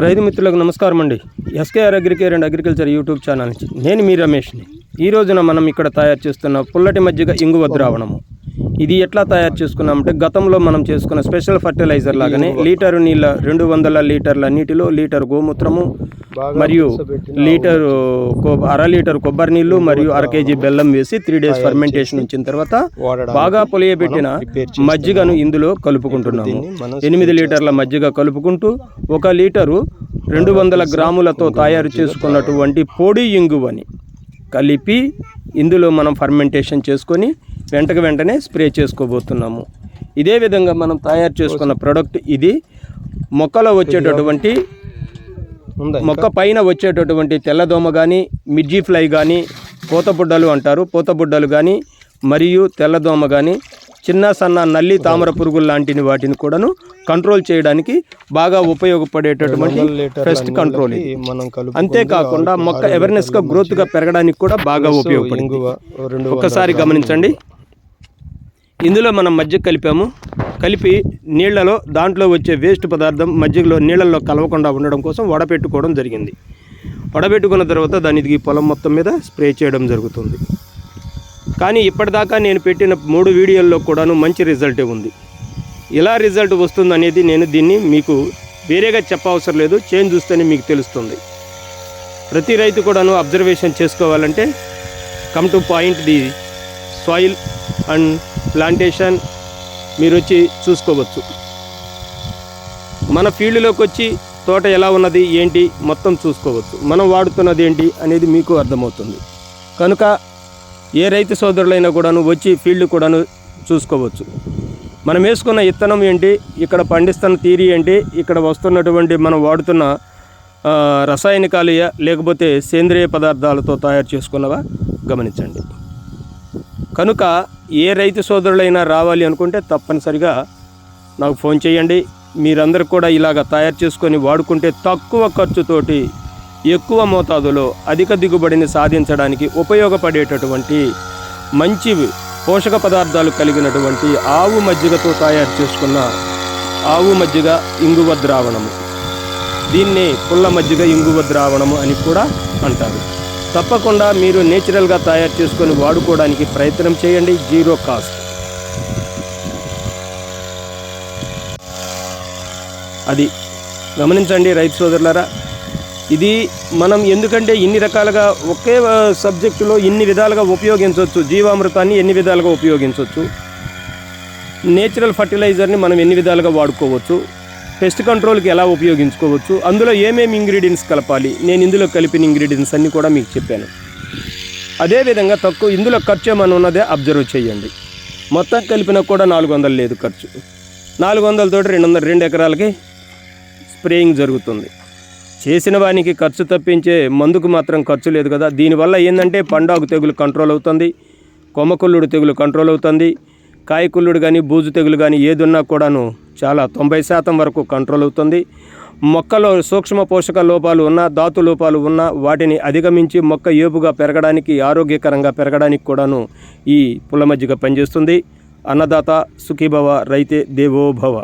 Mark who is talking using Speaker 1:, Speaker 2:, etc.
Speaker 1: రైతు మిత్రులకు నమస్కారం అండి. SKR agricare and agriculture YouTube channel నుంచి నేను మీ రమేష్ని. ఈ రోజున మనం ఇక్కడ తయారు చేస్తున్న పుల్లటి మజ్జిగ ఇంగువ ద్రావణము. ఇది ఎట్లా తయారు చేసుకున్నామంటే గతంలో మనం చేసుకున్న స్పెషల్ ఫర్టిలైజర్ లాగానే లీటరు నీళ్ళ రెండు వందల లీటర్ల నీటిలో లీటర్ గోమూత్రము మరియు లీటరు అర లీటర్ కొబ్బరి నీళ్ళు మరియు అర కేజీ బెల్లం వేసి త్రీ డేస్ ఫర్మెంటేషన్ ఉంచిన తర్వాత బాగా పొలియబెట్టిన మజ్జిగను ఇందులో కలుపుకుంటున్నాము. ఎనిమిది లీటర్ల మజ్జిగ కలుపుకుంటూ ఒక లీటరు రెండు వందల గ్రాములతో తయారు చేసుకున్నటువంటి పొడి ఇంగువని కలిపి ఇందులో మనం ఫర్మెంటేషన్ చేసుకొని వెంటకు వెంటనే స్ప్రే చేసుకోబోతున్నాము. ఇదే విధంగా మనం తయారు చేసుకున్న ప్రోడక్ట్ ఇది. మొక్కలో వచ్చేటటువంటి మొక్క పైన వచ్చేటటువంటి తెల్లదోమ కానీ మిర్జీ ఫ్లై కానీ పూతబుడ్డలు అంటారు. పూతబుడ్డలు కానీ మరియు తెల్లదోమ కానీ చిన్న సన్న నల్లి తామర పురుగులు లాంటిని వాటిని కూడాను కంట్రోల్ చేయడానికి బాగా ఉపయోగపడేటటువంటి పెస్ట్ కంట్రోల్ అంతేకాకుండా మొక్క అవేర్నెస్గా గ్రోత్గా పెరగడానికి కూడా బాగా ఉపయోగపడింది. ఒకసారి గమనించండి. ఇందులో మనం మజ్జిగ కలిపాము. కలిపి నీళ్ళలో దాంట్లో వచ్చే వేస్ట్ పదార్థం మజ్జిగలో నీళ్ళల్లో కలవకుండా ఉండడం కోసం వడపెట్టుకోవడం జరిగింది. వడపెట్టుకున్న తర్వాత దానికి ఇది పొలం మొత్తం మీద స్ప్రే చేయడం జరుగుతుంది. కానీ ఇప్పటిదాకా నేను పెట్టిన మూడు వీడియోల్లో కూడాను మంచి రిజల్టే ఉంది. ఎలా రిజల్ట్ వస్తుందనేది నేను దీన్ని మీకు వేరేగా చెప్పవసరం లేదు. చేంజ్ చూస్తేనే మీకు తెలుస్తుంది. ప్రతి రైతు కూడాను అబ్జర్వేషన్ చేసుకోవాలంటే come to point the soil and plantation మీరు వచ్చి చూసుకోవచ్చు. మన ఫీల్డ్లోకి వచ్చి తోట ఎలా ఉన్నది ఏంటి మొత్తం చూసుకోవచ్చు. మనం వాడుతున్నది ఏంటి అనేది మీకు అర్థమవుతుంది. కనుక ఏ రైతు సోదరులైనా కూడాను వచ్చి ఫీల్డ్ కూడాను చూసుకోవచ్చు. మనం వేసుకున్న ఇత్తనం ఏంటి ఇక్కడ పండిస్తున్న తీరి ఏంటి ఇక్కడ వస్తున్నటువంటి మనం వాడుతున్న రసాయనికాలు లేకపోతే సేంద్రియ పదార్థాలతో తయారు చేసుకున్నవా గమనించండి. కనుక ఏ రైతు సోదరులైనా రావాలి అనుకుంటే తప్పనిసరిగా నాకు ఫోన్ చేయండి. మీరందరూ కూడా ఇలాగ తయారు చేసుకొని వాడుకుంటే తక్కువ ఖర్చుతోటి ఎక్కువ మోతాదులో అధిక దిగుబడిని సాధించడానికి ఉపయోగపడేటటువంటి మంచి పోషక పదార్థాలు కలిగినటువంటి ఆవు మజ్జిగతో తయారు చేసుకున్న ఆవు మజ్జిగ ఇంగువ ద్రావణము. దీన్ని పుల్ల మజ్జిగ ఇంగువ ద్రావణము అని కూడా అంటారు. తప్పకుండా మీరు నేచురల్గా తయారు చేసుకొని వాడుకోవడానికి ప్రయత్నం చేయండి జీరో కాస్ట్. అది గమనించండి రైతు సోదరులారా ఇది మనం ఎందుకంటే ఇన్ని రకాలుగా ఒకే సబ్జెక్టులో ఇన్ని విధాలుగా ఉపయోగించవచ్చు జీవామృతాన్ని ఎన్ని విధాలుగా ఉపయోగించవచ్చు నేచురల్ ఫర్టిలైజర్ని మనం ఎన్ని విధాలుగా వాడుకోవచ్చు పెస్ట్ కంట్రోల్కి ఎలా ఉపయోగించుకోవచ్చు? అందులో ఏమేమి ఇంగ్రీడియంట్స్ కలపాలి? నేను ఇందులో కలిపిన ఇంగ్రీడియంట్స్ అన్నీ కూడా మీకు చెప్పాను. అదేవిధంగా తక్కువ ఇందులో ఖర్చు ఏమైనా ఉన్నదే అబ్జర్వ్ చేయండి. మొత్తం కలిపినా కూడా నాలుగు వందలు లేదు ఖర్చు. నాలుగు వందలతోటి రెండు వందల రెండు ఎకరాలకి స్ప్రేయింగ్ జరుగుతుంది. చేసిన వానికి ఖర్చు తప్పించే మందుకు మాత్రం ఖర్చు లేదు కదా. దీనివల్ల ఏంటంటే పండాగు తెగులు కంట్రోల్ అవుతుంది. కొమ్మకొల్లుడు తెగులు కంట్రోల్ అవుతుంది. కాయకుళ్ళుడు కానీ బూజు తెగులు కానీ ఏదున్నా కూడాను చాలా తొంభై శాతం వరకు కంట్రోల్ అవుతుంది. మొక్కలో సూక్ష్మ పోషక లోపాలు ఉన్న ధాతు లోపాలు ఉన్న వాటిని అధిగమించి మొక్క ఏపుగా పెరగడానికి ఆరోగ్యకరంగా పెరగడానికి కూడాను ఈ పుల్ల మజ్జిగ పనిచేస్తుంది. అన్నదాత సుఖీభవ రైతే దేవోభవ.